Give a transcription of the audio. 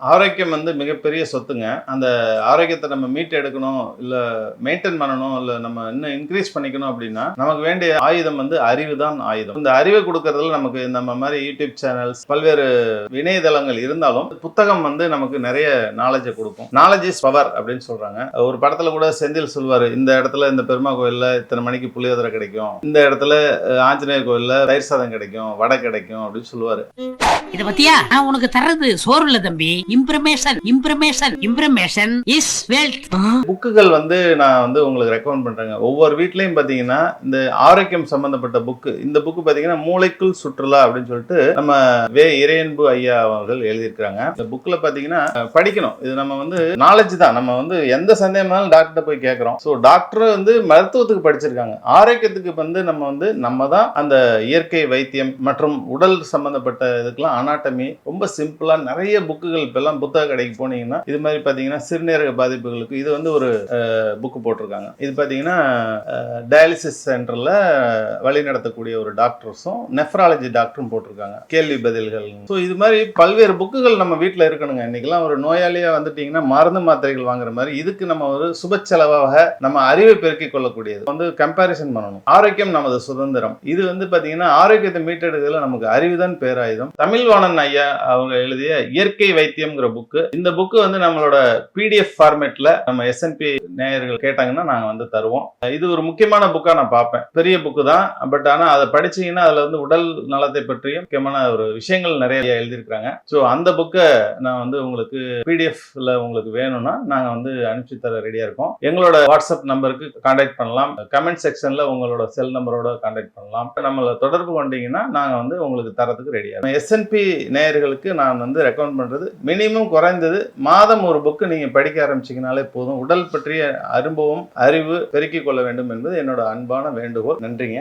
ஆரோக்கியம் வந்து மிகப்பெரிய சொத்துங்க. அந்த ஆரோக்கியத்தை நம்ம மீட் எடுக்கணும் இல்லை மெயின்டைன் பண்ணணும் இல்லை நம்ம இன்னும் இன்க்ரீஸ் பண்ணிக்கணும் அப்படின்னா நமக்கு வேண்டிய ஆயுதம் வந்து அறிவு தான் ஆயுதம். இந்த அறிவை கொடுக்கறதுல நமக்கு நம்ம மாதிரி யூடியூப் சேனல்ஸ் பல்வேறு இணையதளங்கள் இருந்தாலும் புத்தகம் வந்து நமக்கு நிறைய நாலேஜை கொடுக்கும். நாலேஜ் இஸ் பவர் அப்படின்னு சொல்றாங்க. ஒரு படத்துல கூட செந்தில் சொல்வார் இந்த இடத்துல இந்த பெருமா கோயிலில் இத்தனை மணிக்கு புளியோதரை கிடைக்கும். இந்த இடத்துல ஆஞ்சநேயர் கோயிலில் தயிர் சாதம் கிடைக்கும் வடை கிடைக்கும் அப்படின்னு சொல்லுவாரு. இதை பத்தியா? நான் உனக்கு தர்றது சோறு இல்லை தம்பி. இம்ப்ரமேஷன் இம்ப்ரமேஷன் இம்ப்ரமேஷன் இஸ் வெல்த் புக்குகள் வந்து நான் வந்து உங்களுக்கு ரெக்கமெண்ட் பண்றேங்க. ஒவ்வொரு வீட்லயும் பாத்தீங்கன்னா இந்த ஆரோக்கியம் சம்பந்தப்பட்ட புக்கு இந்த புக்கு பாத்தீங்கன்னா மூளைக்குள் சுற்றுலா அப்படின்னு சொல்லிட்டு நம்ம வே இறையன்பு ஐயா அவர்கள் எழுதியிருக்கிறாங்க. இந்த புக்ல பாத்தீங்கன்னா படிக்கணும். இது நம்ம வந்து நாலேஜ் தான். நம்ம வந்து எந்த சந்தேகமானாலும் டாக்டர் போய் கேட்கறோம். ஸோ டாக்டர் வந்து மருத்துவத்துக்கு படிச்சிருக்காங்க. ஆரோக்கியத்துக்கு வந்து நம்ம வந்து நம்ம தான் அந்த இயற்கை வைத்தியம் மற்றும் உடல் சம்பந்தப்பட்ட இதுக்கெல்லாம் அனாட்டமி ரொம்ப சிம்பிளா நிறைய புக்குகள் இப்பெல்லாம் புத்தக கடைக்கு போனீங்கன்னா இது மாதிரி பார்த்தீங்கன்னா சிறுநீரக பாதிப்புகளுக்கு இது வந்து ஒரு புக்கு போட்டிருக்காங்க. இது பார்த்தீங்கன்னா டயாலிசிஸ் சென்டரில் வழி நடத்தக்கூடிய ஒரு டாக்டர்ஸும் நெஃப்ராலஜி டாக்டரும் போட்டிருக்காங்க. கேள்வி பதில்கள். ஸோ இது மாதிரி பல்வேறு புக்குகள் நம்ம வீட்டில் இருக்கணுங்க. இன்றைக்கெல்லாம் ஒரு நோயாளியாக வந்துட்டிங்கன்னா மருந்து மாத்திரைகள் வாங்குற மாதிரி இதுக்கு நம்ம ஒரு சுப செலவாக நம்ம அறிவை பெருக்கிக் கொள்ளக்கூடியது. வந்து கம்பாரிசன் பண்ணணும். ஆரோக்கியம் நமது சுதந்திரம். இது வந்து பார்த்தீங்கன்னா ஆரோக்கியத்தை மீட்டெடுக்கிறதுல நமக்கு அறிவுதான் பேராயுதம். தமிழ்வாணன் ஐயா அவங்க எழுதிய இயற்கை வைத்தியம் வைத்தியம்ங்கிற புக்கு இந்த புக்கு வந்து நம்மளோட பிடிஎஃப் ஃபார்மேட்ல நம்ம எஸ்என்பி நேயர்கள் கேட்டாங்கன்னா நாங்கள் வந்து தருவோம். இது ஒரு முக்கியமான புக்காக நான் பார்ப்பேன். பெரிய புக்கு தான். பட் ஆனால் அதை படிச்சீங்கன்னா அதுல வந்து உடல் நலத்தை பற்றியும் முக்கியமான ஒரு விஷயங்கள் நிறைய எழுதியிருக்கிறாங்க. ஸோ அந்த புக்கை நான் வந்து உங்களுக்கு பிடிஎஃப்ல உங்களுக்கு வேணும்னா நாங்கள் வந்து அனுப்பிச்சு தர ரெடியாக இருக்கோம். எங்களோட வாட்ஸ்அப் நம்பருக்கு கான்டாக்ட் பண்ணலாம். கமெண்ட் செக்ஷன்ல உங்களோட செல் நம்பரோட கான்டாக்ட் பண்ணலாம். நம்மளை தொடர்பு கொண்டீங்கன்னா நாங்கள் வந்து உங்களுக்கு தரத்துக்கு ரெடியாக எஸ்என்பி நேயர்களுக்கு நான் வந்து ரெக்கமெண்ட் பண்றது மினிமம் குறைந்தது மாதம் ஒரு புக்கு நீங்க படிக்க ஆரம்பிச்சீங்கனாலே போதும். உடல் பற்றிய அனுபவம் அறிவு பெருக்கிக் கொள்ள வேண்டும் என்பது என்னோட அன்பான வேண்டுகோள். நன்றிங்க.